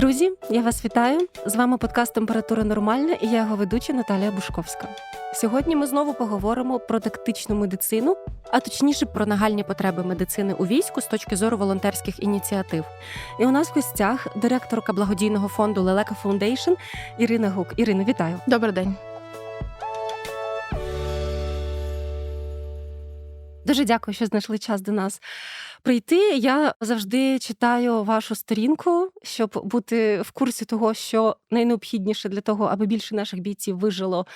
Друзі, я вас вітаю. З вами подкаст Температура Нормальна і я його ведуча Наталія Бушковська. Сьогодні ми знову поговоримо про тактичну медицину, а точніше про нагальні потреби медицини у війську з точки зору волонтерських ініціатив. І у нас в гостях директорка благодійного фонду Лелека Фаундейшн Ірина Гук. Ірина, вітаю. Добрий день. Дуже дякую, що знайшли час до нас прийти. Я завжди читаю вашу сторінку, щоб бути в курсі того, що найнеобхідніше для того, аби більше наших бійців вижило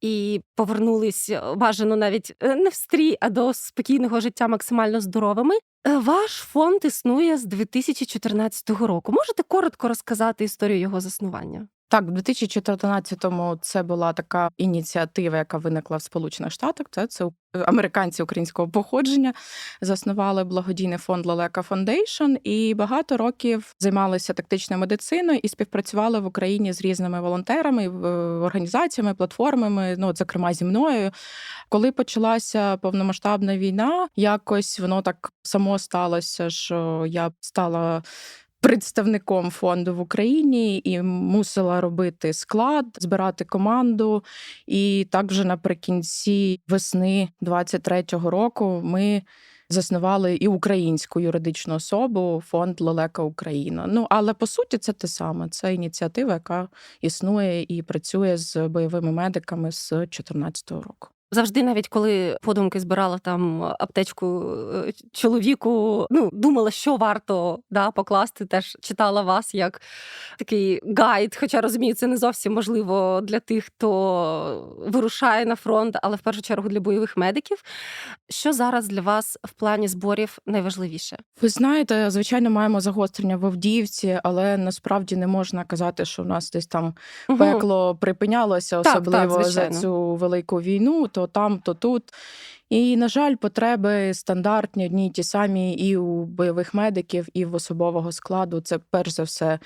і повернулись бажано навіть е, не в стрій, а до спокійного життя максимально здоровими. Е, Ваш фонд існує з 2014 року. Можете коротко розказати історію його заснування? Так, в 2014-му це була така ініціатива, яка виникла в Сполучених Штатах. Це це американці українського походження заснували благодійний фонд Лелека Фондейшн і багато років займалися тактичною медициною і співпрацювали в Україні з різними волонтерами, організаціями, платформами. Ну, от, зокрема, зі мною. Коли почалася повномасштабна війна, якось воно так само сталося, що я стала. Представником фонду в Україні і мусила робити склад, збирати команду. І так вже наприкінці весни 23-го року ми заснували і українську юридичну особу фонд Лелека Україна. Ну але по суті це те саме. Це ініціатива, яка існує і працює з бойовими медиками з 2014 року. Завжди, навіть коли подумки збирала там аптечку е, чоловіку, ну думала, що варто да, покласти. Теж читала вас як такий гайд. Хоча розумію, це не зовсім можливо для тих, хто вирушає на фронт, але в першу чергу для бойових медиків. Що зараз для вас в плані зборів найважливіше? Ви знаєте, звичайно, маємо загострення в Авдіївці, але насправді не можна казати, що у нас десь там Мгм. пекло припинялося, особливо так, за цю велику війну, то там, то тут. І, на жаль, потреби стандартні, одні й ті самі і у бойових медиків, і в особового складу. Це перш за все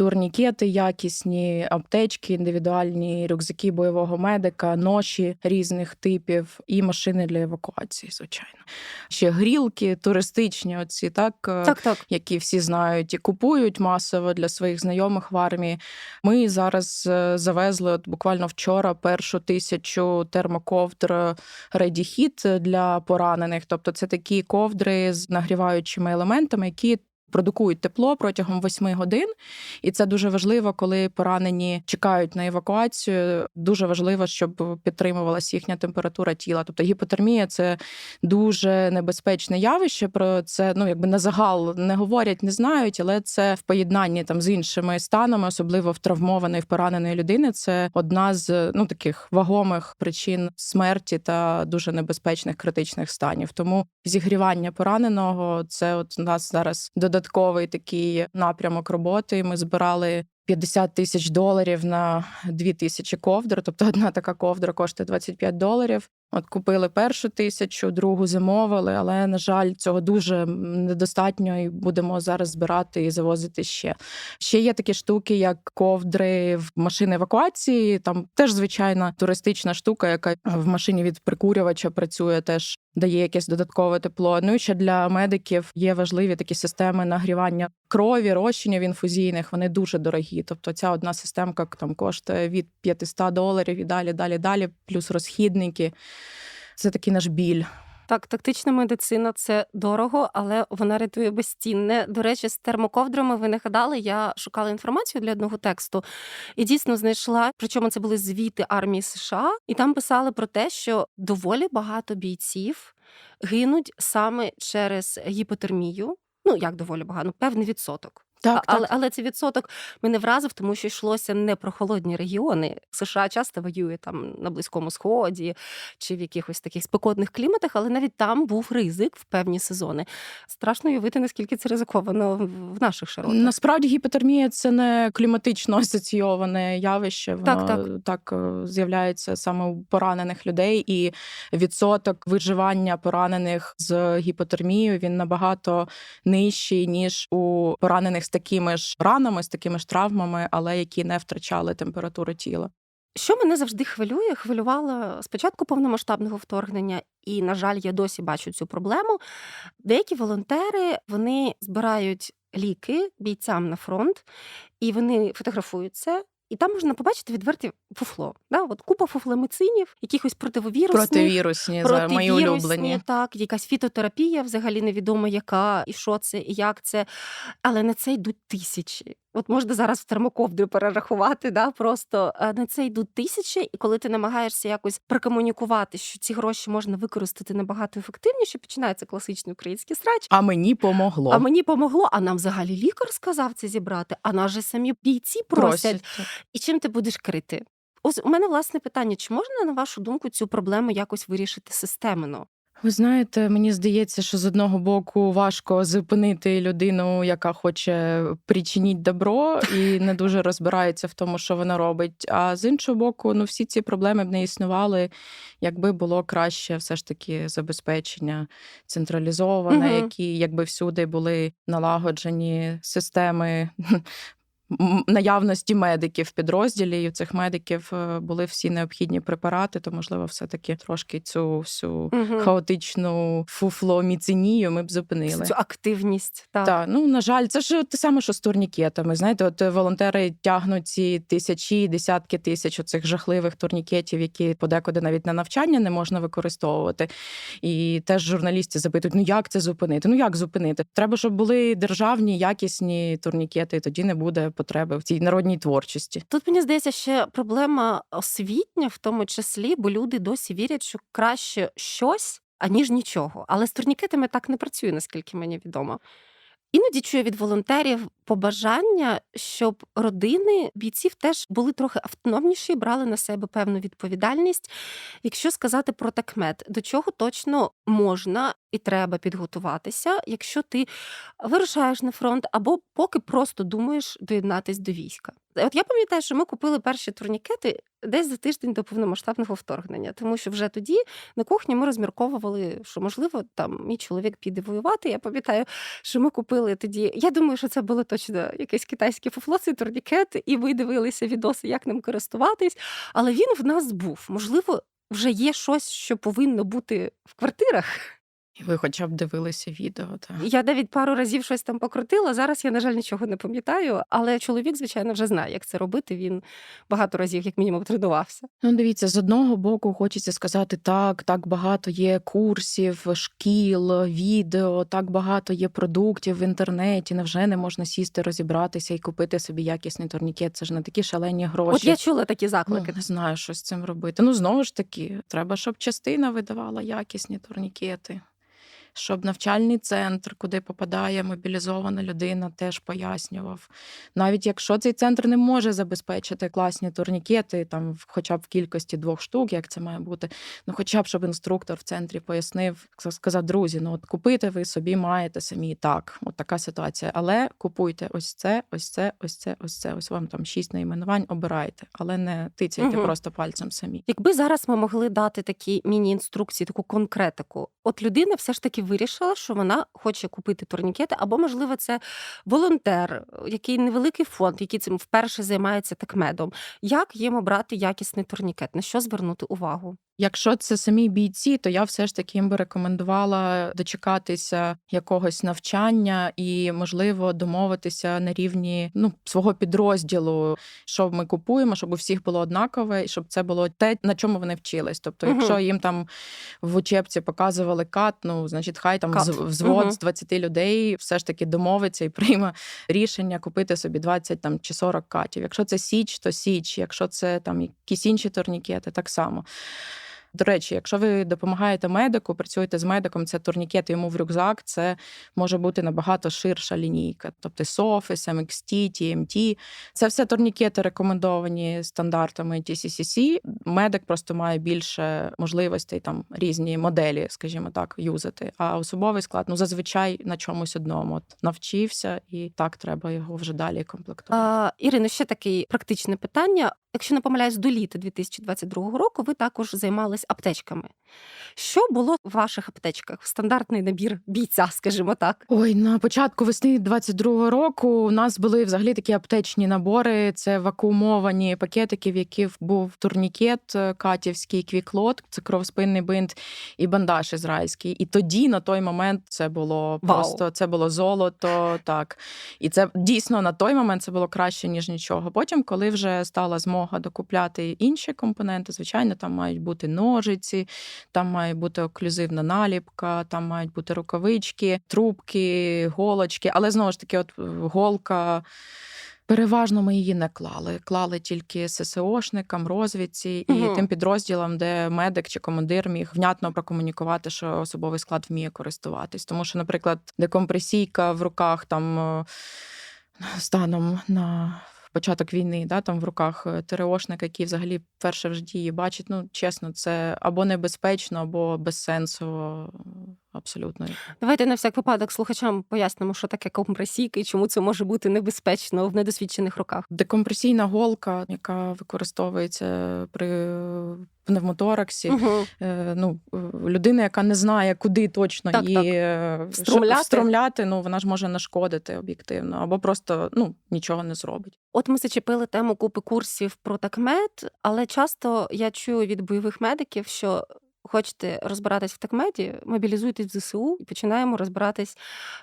турнікети якісні, аптечки, індивідуальні рюкзаки бойового медика, ноші різних типів і машини для евакуації, звичайно. Ще грілки, туристичні, оці так. е, Так, так. які всі знають і купують масово для своїх знайомих в армії. Ми зараз е, завезли от буквально вчора першу тисячу термоковдр Ready Heat для поранених. Тобто, це такі ковдри з нагріваючими елементами, які. Продукують тепло протягом 8 годин, і це дуже важливо, коли поранені чекають на евакуацію. Дуже важливо, щоб підтримувалася їхня температура тіла. Тобто гіпотермія це дуже небезпечне явище. Про це ну якби на загал не говорять, не знають, але це в поєднанні там з іншими станами, особливо в травмованої, в пораненої людини. Це одна з ну таких вагомих причин смерті та дуже небезпечних критичних станів. Тому зігрівання пораненого це от у нас зараз додатковий такий напрямок роботи. Ми збирали. 50 тисяч доларів на 2 тисячі ковдр, тобто одна така ковдра коштує 25 доларів. От купили першу тисячу, другу замовили, але на жаль, цього дуже недостатньо, і будемо зараз збирати і завозити ще. Ще є такі штуки, як ковдри в машини евакуації. Там теж звичайна туристична штука, яка в машині від прикурювача працює, теж дає якесь додаткове тепло. Ну і ще для медиків є важливі такі системи нагрівання крові, розчинів інфузійних. Вони дуже дорогі. Тобто, ця одна системка там коштує від 500 доларів і далі, далі, далі, плюс розхідники. Це такий наш біль. Так, тактична медицина це дорого, але вона рятує безцінне. До речі, з термоковдрами ви не гадали. Я шукала інформацію для одного тексту і дійсно знайшла. Причому це були звіти армії США, і там писали про те, що доволі багато бійців гинуть саме через гіпотермію. Ну як доволі багато, ну, певний відсоток. Так, але, так. але цей відсоток мене вразив, тому що йшлося не про холодні регіони. США часто воює там на Близькому Сході чи в якихось таких спекотних кліматах, але навіть там був ризик в певні сезони. Страшно уявити, наскільки це ризиковано в- наших широтах. Насправді гіпотермія це не кліматично асоційоване явище. Воно Так, так е, з'являється саме у поранених людей, і відсоток виживання поранених з гіпотермією він набагато нижчий ніж у поранених з такими ж ранами, з такими ж травмами, але які не втрачали температуру тіла. Що мене завжди хвилює, хвилювало спочатку повномасштабного вторгнення, і, на жаль, я досі бачу цю проблему. Деякі волонтери вони збирають ліки бійцям на фронт, і вони фотографують це. І там можна побачити відверті фуфло. Да? От купа фуфломицинів, якихось противовірусних, Противірусні, за мої улюблені. Так, якась фітотерапія, взагалі невідомо яка, і що це, і як це. Але на це йдуть тисячі. От можна зараз в термоковдру перерахувати, да, просто на це йдуть тисячі, і коли ти намагаєшся якось прокомунікувати, що ці гроші можна використати набагато ефективніше, починається класичний український срач. А мені помогло. А мені помогло, а нам взагалі лікар сказав це зібрати, а нас же самі бійці просять. Просять. І чим ти будеш крити? Ось у мене власне питання: чи можна, на вашу думку, цю проблему якось вирішити системно? Ви знаєте, мені здається, що з одного боку важко зупинити людину, яка хоче причинити добро і не дуже розбирається в тому, що вона робить. А з іншого боку, ну всі ці проблеми б не існували, якби було краще все ж таки забезпечення централізоване, Мгм. які якби всюди були налагоджені системи. Наявності медиків в підрозділі, і у цих медиків е, були всі необхідні препарати, то можливо, все таки трошки цю всю Мгм. хаотичну фуфломіцинію ми б зупинили. Цю активність. Так. Так, ну на жаль, це ж те саме, що з турнікетами. Знаєте, от е, волонтери тягнуть ці тисячі, десятки тисяч оцих жахливих турнікетів, які подекуди навіть на навчання не можна використовувати. І теж журналісти запитують: ну як це зупинити? Ну як зупинити? Треба, щоб були державні якісні турнікети, і тоді не буде потреби в цій народній творчості. Тут мені здається, ще проблема освітня, в тому числі, бо люди досі вірять, що краще щось, аніж нічого. Але з турнікетами так не працює, наскільки мені відомо. Іноді чую від волонтерів побажання, щоб родини бійців теж були трохи автономніші, брали на себе певну відповідальність. Якщо сказати про такмет, до чого точно можна і треба підготуватися, якщо ти вирушаєш на фронт або поки просто думаєш доєднатись до війська. От я пам'ятаю, що ми купили перші турнікети десь за тиждень до повномасштабного вторгнення, тому що вже тоді на кухні ми розмірковували, що можливо там мій чоловік піде воювати. Я пам'ятаю, що ми купили тоді. Я думаю, що це було точно якесь китайське фуфло, цей турнікет, і ми дивилися відоси, як ним користуватись. Але він в нас був. Можливо, вже є щось, що повинно бути в квартирах. І ви хоча б дивилися відео. Та. Я навіть пару разів щось там покрутила. Зараз я, на жаль, нічого не пам'ятаю, але чоловік, звичайно, вже знає, як це робити. Він багато разів, як мінімум, тренувався. Ну, дивіться, з одного боку, хочеться сказати, так, так багато є курсів, шкіл, відео, так багато є продуктів в інтернеті. Невже не можна сісти, розібратися і купити собі якісний турнікет? Це ж не такі шалені гроші. От я чула такі Ну, заклики. не знаю, що з цим робити. Ну, знову ж таки, треба, щоб частина видавала якісні турнікети. Щоб навчальний центр, куди попадає мобілізована людина, теж пояснював. Навіть якщо цей центр не може забезпечити класні турнікети, там в- хоча б в кількості двох штук, як це має бути, ну хоча б щоб інструктор в центрі пояснив, сказав, друзі, ну от купити ви собі маєте самі так, от така ситуація. Але купуйте ось це, ось це, ось це, ось це. Ось вам там шість найменувань, обирайте, але не тицяйте Мгм. просто пальцем самі. Якби зараз ми могли дати такі міні-інструкції, таку конкретику, от людина все ж таки вирішила, що вона хоче купити турнікети, або, можливо, це волонтер, який невеликий фонд, який цим вперше займається такмедом. Як їм обрати якісний турнікет? На що звернути увагу? Якщо це самі бійці, то я все ж таки їм би рекомендувала дочекатися якогось навчання і, можливо, домовитися на рівні ну свого підрозділу, що ми купуємо, щоб у всіх було однакове, і щоб це було те, на чому вони вчились. Тобто, Мгм. якщо їм там в учебці показували кат, ну значить, хай там Кат. взвод Мгм. з 20 людей все ж таки домовиться і прийме рішення купити собі 20 там чи 40 катів. Якщо це січ, то січ. Якщо це там якісь інші турнікети, так само. До речі, якщо ви допомагаєте медику, працюєте з медиком, це турнікет йому в рюкзак, це може бути набагато ширша лінійка. Тобто SOFIS, MXT, TMT. Це все турнікети рекомендовані стандартами TCCC. Медик просто має більше можливостей, там різні моделі, скажімо так, юзати. А особовий склад ну зазвичай на чомусь одному От навчився, і так треба його вже далі комплектувати. А, Ірино, ще таке практичне питання. Якщо не помиляюсь, до літа 2022 року ви також займались аптечками. Що було в ваших аптечках? Стандартний набір бійця, скажімо так. Ой, на початку весни 22-го року у нас були взагалі такі аптечні набори. Це вакуумовані пакетики, в яких був турнікет е, катівський, квіклот, це кровоспинний бинт і бандаж ізраїльський. І тоді на той момент це було Вау. просто це було золото. Так і це дійсно на той момент це було краще ніж нічого. Потім, коли вже стала змога докупляти інші компоненти, звичайно, там мають бути ножиці, там має бути оклюзивна наліпка, там мають бути рукавички, трубки, голочки. Але знову ж таки, от е, голка. Переважно ми її не клали. Клали тільки ССОшникам, розвідці і Мгм. тим підрозділам, де медик чи командир міг внятно прокомунікувати, що особовий склад вміє користуватись. Тому що, наприклад, декомпресійка в руках там е, станом на початок війни, да, там в руках е, ТРОшника, який взагалі вперше в житті її бачить. Ну, чесно, це або небезпечно, або без сенсу абсолютно. Давайте на всяк випадок слухачам пояснимо, що таке компресійка і чому це може бути небезпечно в недосвідчених руках. Декомпресійна голка, яка використовується при пневмотораксі. Угу. Е, Ну, людина, яка не знає, куди точно Так, її е, Встромляти. встромляти, ну вона ж може нашкодити об'єктивно, або просто ну нічого не зробить. От ми зачепили тему купи курсів про такмед, але часто я чую від бойових медиків, що хочете розбиратись в такмеді, мобілізуйтесь в ЗСУ і починаємо розбиратись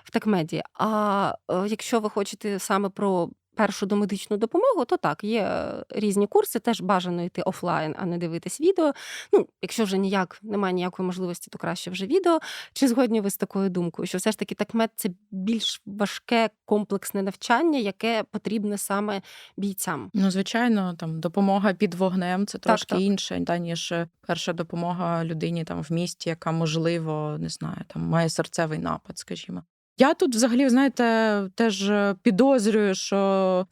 в такмеді. А е, якщо ви хочете саме про першу домедичну допомогу, то так, є е, різні курси, теж бажано йти офлайн, а не дивитись відео. Ну, якщо вже ніяк немає ніякої можливості, то краще вже відео. Чи згодні ви з такою думкою, що все ж таки такмед це більш важке комплексне навчання, яке потрібне саме бійцям? Ну, звичайно, там допомога під вогнем це трошки так. інше, та ніж е, перша допомога людині там в місті, яка можливо не знаю, там має серцевий напад, скажімо. Я тут, взагалі, знаєте, теж е, підозрюю, що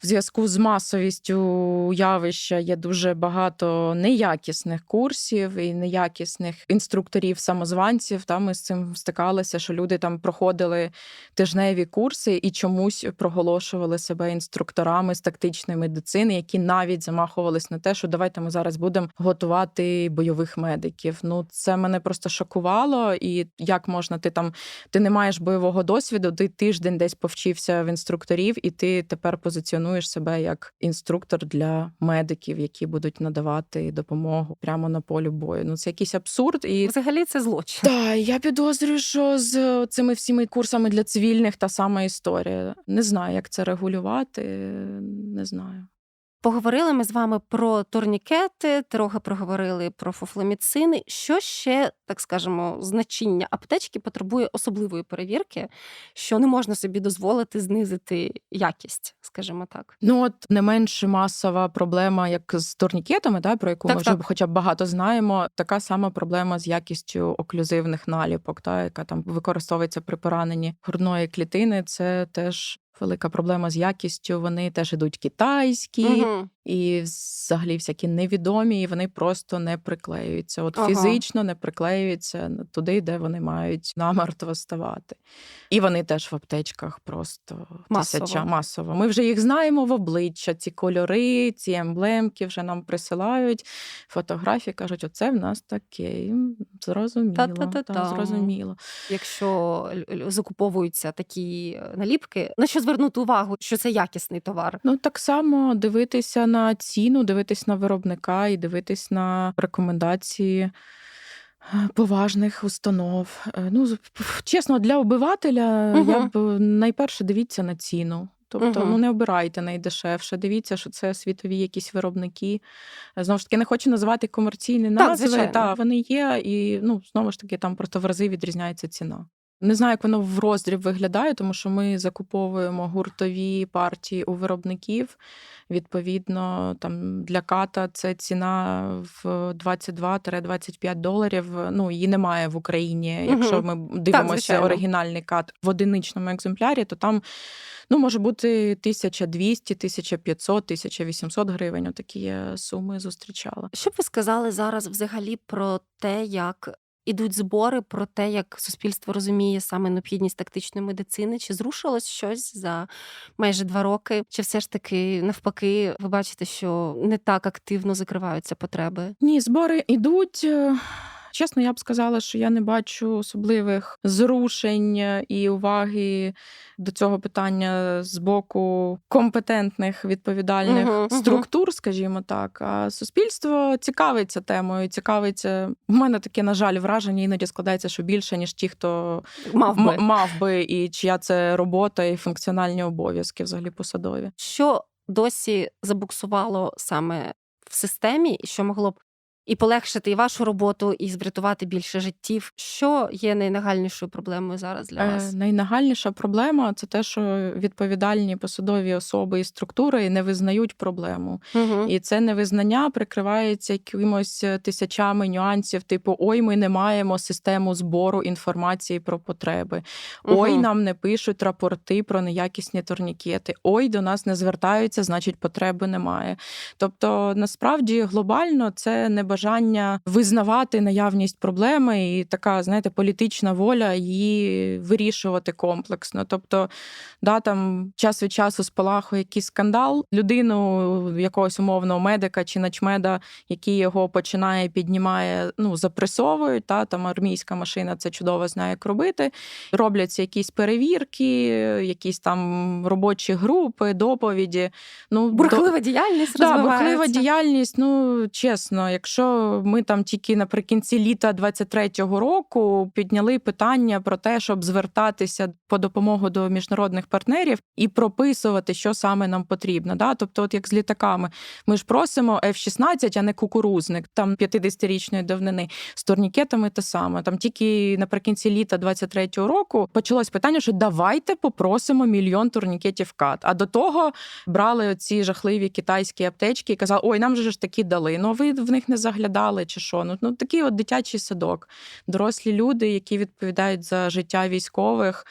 в зв'язку з масовістю явища є дуже багато неякісних курсів і неякісних інструкторів-самозванців. Та ми з цим стикалися, що люди там проходили тижневі курси і чомусь проголошували себе інструкторами з тактичної медицини, які навіть замахувались на те, що давайте ми зараз будемо готувати бойових медиків. Ну це мене просто шокувало. І як можна ти там, ти не маєш бойового досвіду, ти тиждень десь повчився в інструкторів, і ти тепер позиціонуєш себе як інструктор для медиків, які будуть надавати допомогу прямо на полі бою. Ну це якийсь абсурд і. Взагалі це злочин. Так, я підозрюю, що з цими всіми курсами для цивільних та сама історія. Не знаю, як це регулювати. Не знаю. Поговорили ми з вами про турнікети, трохи проговорили про фуфломіцини. Що ще, так скажемо, значення аптечки потребує особливої перевірки, що не можна собі дозволити знизити якість, скажімо так. Ну от не менш масова проблема, як з турнікетами, да, про яку Так, ми вже так. хоча б багато знаємо. Така сама проблема з якістю оклюзивних наліпок, та, яка там використовується при пораненні грудної клітини. Це теж. Велика проблема з якістю. Вони теж ідуть китайські Угу. і взагалі всякі невідомі, і вони просто не приклеюються. От Ага. фізично не приклеюються туди, де вони мають намертво ставати. І вони теж в аптечках просто Масово. тисяча масово. Ми вже їх знаємо в обличчя. Ці кольори, ці емблемки вже нам присилають фотографії. кажуть, оце в нас таке. Зрозуміло. Та-та-та-та. Та, зрозуміло. Якщо закуповуються такі е, наліпки, на що звернути увагу, що це якісний товар? Ну так само дивитися на ціну, дивитись на виробника і дивитись на рекомендації. е, Поважних установ. Е, Ну, чесно, для обивателя я б найперше дивіться на ціну. Тобто, угу. ну не обирайте найдешевше. Дивіться, що це світові якісь виробники. Е, Знову ж таки, не хочу називати комерційні назви. звичайно. Та вони є, і ну знову ж таки, там просто в рази відрізняється ціна. Не знаю, як воно в роздріб виглядає, тому що ми закуповуємо гуртові партії у виробників. Відповідно, там для ката це ціна в 22-25 доларів. Ну її немає в Україні. Якщо ми дивимося звичайно. оригінальний кат в одиничному екземплярі, то там ну може бути 1200, 1500, 1800 гривень. Отакі суми зустрічала. Що б ви сказали зараз взагалі про те, як ідуть збори про те, як суспільство розуміє саме необхідність тактичної медицини? Чи зрушилось щось за майже два роки? Чи все ж таки навпаки, ви бачите, що не так активно закриваються потреби? Ні, збори ідуть. Е, Чесно, я б сказала, що я не бачу особливих зрушень і уваги до цього питання з боку компетентних відповідальних Мгм, мгм. структур, скажімо так. А суспільство цікавиться темою, цікавиться. У мене таке, на жаль, враження іноді складається, що більше, ніж ті, хто Мав би. м- мав би, і чия це робота і функціональні обов'язки взагалі посадові. Що досі забуксувало саме в системі, і що могло б і полегшити і вашу роботу, і врятувати більше життів? Що є найнагальнішою проблемою зараз для Е, вас? Найнагальніша проблема це те, що відповідальні посадові особи і структури не визнають проблему. Угу. І це невизнання прикривається якимось е, тисячами нюансів, типу ой, ми не маємо систему збору інформації про потреби. Ой, Мгм. нам не пишуть рапорти про неякісні турнікети. Ой, до нас не звертаються, значить потреби немає. Тобто, насправді глобально це небажання визнавати наявність проблеми і така, знаєте, політична воля її вирішувати комплексно. Тобто, да, там час від часу спалахує якийсь скандал, людину якогось умовного медика чи начмеда, який його починає піднімає, ну запресовують. Та там армійська машина це чудово знає, як робити. Робляться якісь перевірки, якісь там робочі групи, доповіді. Ну до- діяльність Да, розвивається. бурхлива діяльність. Ну чесно, якщо ми там тільки наприкінці літа 23-го року підняли питання про те, щоб звертатися по допомогу до міжнародних партнерів і прописувати, що саме нам потрібно. Да? Тобто, от як з літаками, ми ж просимо F-16, а не кукурузник там 50-річної давнини. З турнікетами те саме. Там тільки наприкінці літа 23-го року почалось питання, що давайте попросимо мільйон турнікетів кат. А до того брали ці жахливі китайські аптечки і казали, ой, нам же ж такі дали. Ну ви в них не заглядали чи що? Ну, ну такий от дитячий садок. Дорослі люди, які відповідають за життя військових.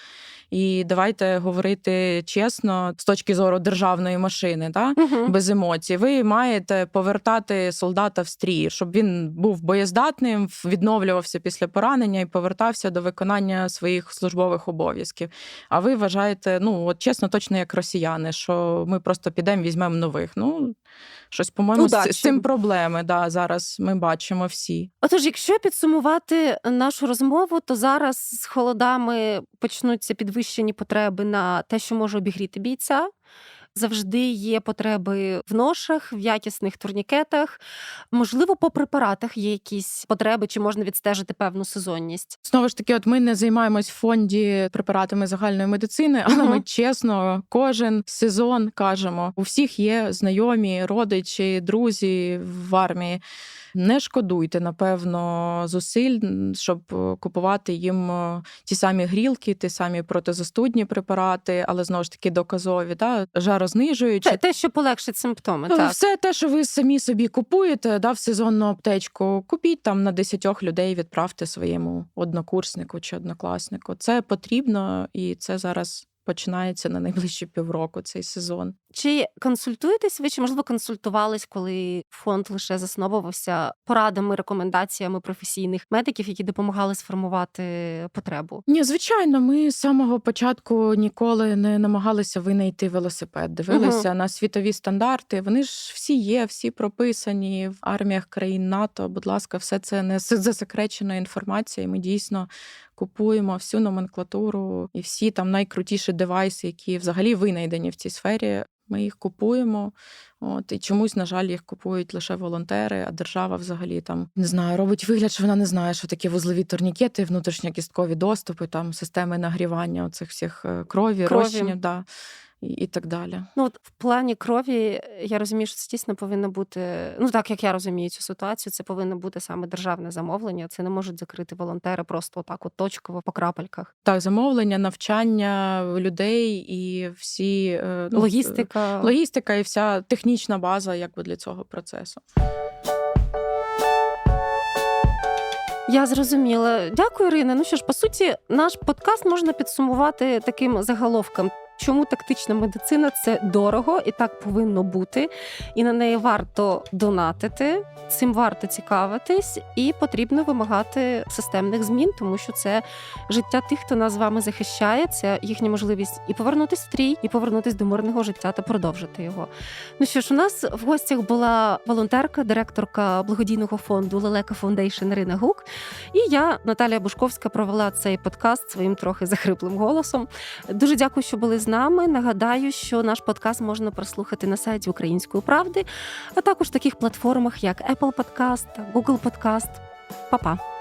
І давайте говорити чесно з точки зору державної машини, да? Мгм. без емоцій. Ви маєте повертати солдата в стрій, щоб він був боєздатним, відновлювався після поранення і повертався до виконання своїх службових обов'язків. А ви вважаєте, ну от чесно, точно як росіяни, що ми просто підемо, візьмемо нових. Ну щось, по-моєму, Удачі. з цим проблеми. Да, зараз ми бачимо всі. Отож, якщо підсумувати нашу розмову, то зараз з холодами почнуться підвищені потреби на те, що може обігріти бійця. Завжди є потреби в ношах, в якісних турнікетах. Можливо, по препаратах є якісь потреби, чи можна відстежити певну сезонність. Знову ж таки, от ми не займаємось в фонді препаратами загальної медицини, але Мгм. ми чесно кожен сезон кажемо: у всіх є знайомі, родичі, друзі в армії. Не шкодуйте, напевно, зусиль, щоб е, купувати їм е, ті самі грілки, ті самі протизастудні препарати, але знову ж таки доказові, да, жарознижуючі. Те, те що полегшить симптоми, Ну, так. Все те, що ви самі собі купуєте, да, в сезонну аптечку, купіть там на 10 людей, відправте своєму однокурснику чи однокласнику. Це потрібно, і це зараз починається на найближчі півроку цей сезон. Чи консультуєтесь ви, чи можливо консультувались, коли фонд лише засновувався порадами, рекомендаціями професійних медиків, які допомагали сформувати потребу? Ні, звичайно, ми з самого початку ніколи не намагалися винайти велосипед. Дивилися на світові стандарти. Вони ж всі є, всі прописані в арміях країн НАТО. Будь ласка, все це не засекречена інформація. і Ми дійсно купуємо всю номенклатуру і всі там найкрутіші девайси, які взагалі винайдені в цій сфері. Ми їх купуємо. От і чомусь, на жаль, їх купують лише волонтери, а держава взагалі там не знаю, робить вигляд, що вона не знає, що таке вузлові турнікети, внутрішньокісткові доступи, там системи нагрівання оцих всіх е, крові, Крові. розчинів, да, і, і так далі. Ну от в плані крові я розумію, що це дійсно повинно бути. Ну так як я розумію цю ситуацію, це повинно бути саме державне замовлення. Це не можуть закрити волонтери просто отак, от точково по крапельках. Так, замовлення, навчання людей і всі е, ну, Логістика. логістика і вся технічна база, якби для цього процесу. Я зрозуміла. Дякую, Ірина. Ну що ж, по суті, наш подкаст можна підсумувати таким заголовком. Чому тактична медицина це дорого і так повинно бути, і на неї варто донатити, цим варто цікавитись, і потрібно вимагати системних змін, тому що це життя тих, хто нас з вами захищає, це їхня можливість і повернутися стрій, і повернутися до мирного життя та продовжити його. Ну що ж, у нас в гостях була волонтерка, директорка благодійного фонду Лелека Фондейшн Ірина Гук. І я, Наталія Бушковська, провела цей подкаст своїм трохи захриплим голосом. Дуже дякую, що були нами. Нагадаю, що наш подкаст можна прослухати на сайті Української правди, а також таких платформах, як Apple Podcast, Google Podcast. Па-па!